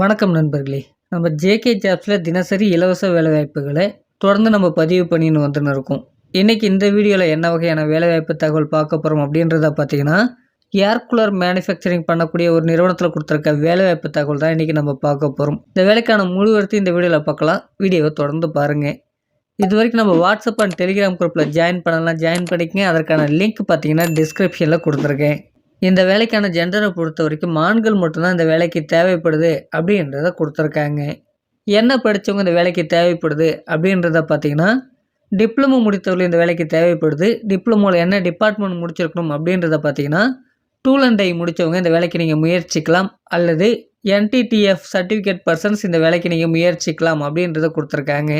வணக்கம் நண்பர்களே. நம்ம ஜேகே ஜாப்ஸில் தினசரி இலவச வேலைவாய்ப்புகளை தொடர்ந்து நம்ம பதிவு பண்ணின்னு வந்துன்னு இருக்கோம். இன்றைக்கி இந்த வீடியோவில் என்ன வகையான வேலைவாய்ப்பு தகவல் பார்க்க போகிறோம் அப்படின்றத பார்த்தீங்கன்னா ஏர் கூலர் மேனுஃபேக்சரிங் பண்ணக்கூடிய ஒரு நிறுவனத்தில் கொடுத்துருக்க வேலைவாய்ப்பு தகவல் தான் இன்றைக்கி நம்ம பார்க்க போகிறோம் இந்த வேலைக்கான முழுவதும் இந்த வீடியோவில் பார்க்கலாம். வீடியோவை தொடர்ந்து பாருங்கள் இது வரைக்கும் நம்ம வாட்ஸ்அப் அண்ட் டெலிகிராம் குரூப்பில் ஜாயின் பண்ணலாம் ஜாயின் பண்ணிக்கங்க. அதற்கான லிங்க் பார்த்தீங்கன்னா டிஸ்கிரிப்ஷனில் கொடுத்துருக்கேன். இந்த வேலைக்கான ஜெண்டரை பொறுத்த வரைக்கும் ஆண்கள் மட்டும்தான் இந்த வேலைக்கு தேவைப்படுது அப்படின்றத கொடுத்துருக்காங்க. என்ன படித்தவங்க இந்த வேலைக்கு தேவைப்படுது அப்படின்றத பார்த்தீங்கன்னா டிப்ளமோ முடித்தவர்கள் இந்த வேலைக்கு தேவைப்படுது. டிப்ளமோவில் என்ன டிபார்ட்மெண்ட் முடிச்சிருக்கணும் அப்படின்றத பார்த்தீங்கன்னா டூல் அண்ட் டை முடித்தவங்க இந்த வேலைக்கு நீங்கள் முயற்சிக்கலாம். அல்லது என்டிடிஎஃப் சர்டிஃபிகேட் பர்சன்ஸ் இந்த வேலைக்கு நீங்கள் முயற்சிக்கலாம் அப்படின்றத கொடுத்துருக்காங்க.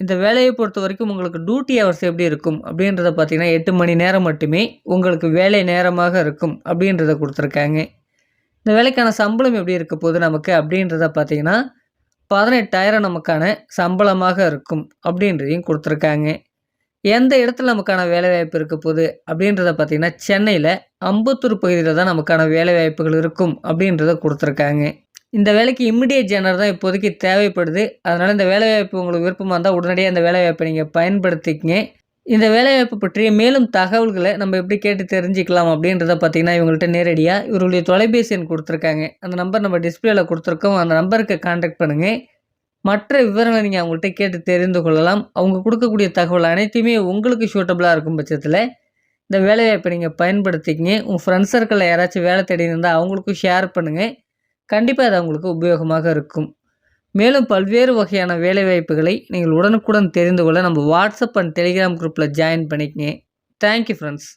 இந்த வேலையை பொறுத்த வரைக்கும் உங்களுக்கு டியூட்டி ஹவர்ஸ் எப்படி இருக்கும்? அப்படின்றத பார்த்தீங்கன்னா எட்டு மணி நேரம் மட்டுமே உங்களுக்கு வேலை நேரமாக இருக்கும் அப்படின்றத கொடுத்துருக்காங்க. இந்த வேலைக்கான சம்பளம் எப்படி இருக்க போகுது நமக்கு? அப்படின்றத பார்த்தீங்கன்னா பதினெட்டாயிரம் நமக்கான சம்பளமாக இருக்கும் அப்படின்றதையும் கொடுத்துருக்காங்க. எந்த இடத்துல நமக்கான வேலைவாய்ப்பு இருக்க போகுது? அப்படின்றத பார்த்தீங்கன்னா சென்னையில் அம்பத்தூர் பகுதியில் தான் நமக்கான வேலைவாய்ப்புகள் இருக்கும் அப்படின்றத கொடுத்துருக்காங்க. இந்த வேலைக்கு இம்மிடியேட் ஜேனர் தான் இப்போதைக்கு தேவைப்படுது. அதனால் இந்த வேலைவாய்ப்பு உங்களுக்கு விருப்பமாக இருந்தால் உடனடியாக இந்த வேலைவாய்ப்பை நீங்கள் பயன்படுத்திக்கங்க. இந்த வேலைவாய்ப்பு பற்றிய மேலும் தகவல்களை நம்ம எப்படி கேட்டு தெரிஞ்சுக்கலாம் அப்படின்றத பார்த்தீங்கன்னா இவங்கள்ட்ட நேரடியாக இவருடைய தொலைபேசி எண் கொடுத்துருக்காங்க. அந்த நம்பர் நம்ம டிஸ்பிளேல கொடுத்துருக்கோம். அந்த நம்பருக்கு காண்டாக்ட் பண்ணுங்கள் மற்ற விவரங்களை நீங்கள் அவங்கள்ட்ட கேட்டு தெரிந்து கொள்ளலாம். அவங்க கொடுக்கக்கூடிய தகவல் அனைத்துமே உங்களுக்கு சூட்டபுளாக இருக்கும் பட்சத்தில் இந்த வேலைவாய்ப்பை நீங்கள் பயன்படுத்திக்கங்க. உங்கள் ஃப்ரெண்ட்ஸ் சர்க்கிளில் யாராச்சும் வேலை தேடி இருந்தால் அவங்களுக்கும் ஷேர் பண்ணுங்கள் கண்டிப்பாக அது அவங்களுக்கு உபயோகமாக இருக்கும். மேலும் பல்வேறு வகையான வேலைவாய்ப்புகளை நீங்கள் உடனுக்குடன் தெரிந்து கொள்ள நம்ம வாட்ஸ்அப் அண்ட் டெலிகிராம் குரூப்பில் ஜாயின் பண்ணிக்கங்க. Thank you friends